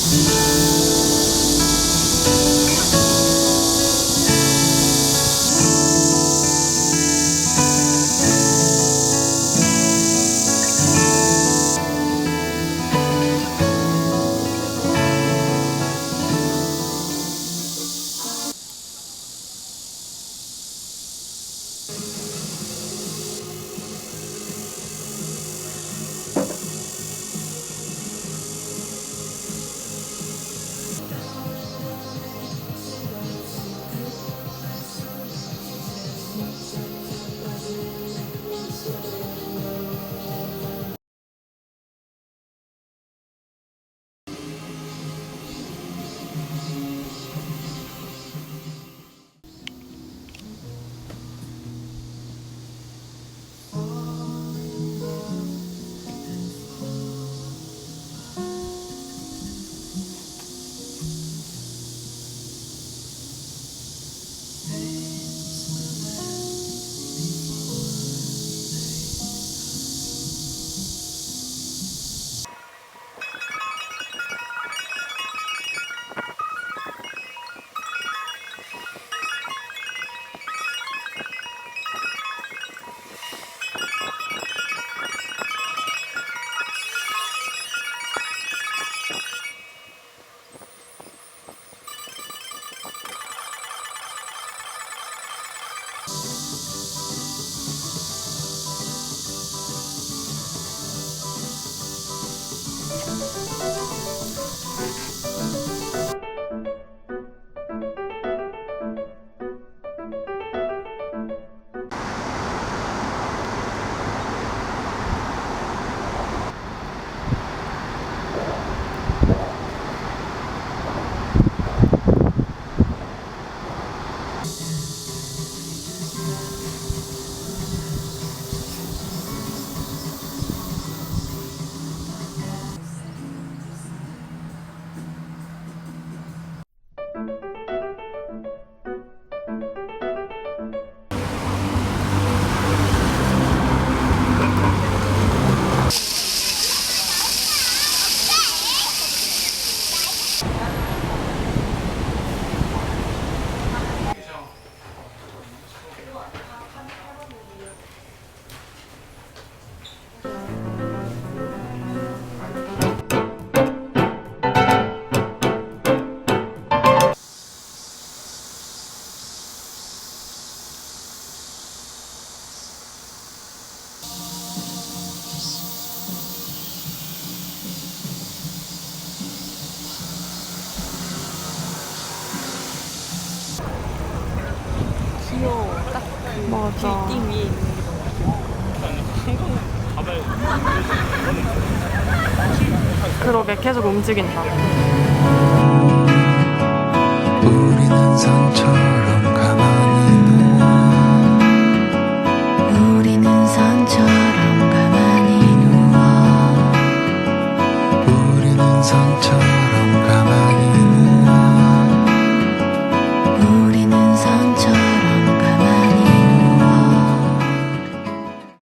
Peace. Bye. 맞아. 빌딩 위에 있는 게 그러게 계속 움직인다. 우리는 산처럼 가만히 누워 우리는 산처럼 가만히 누워 우리는 산처럼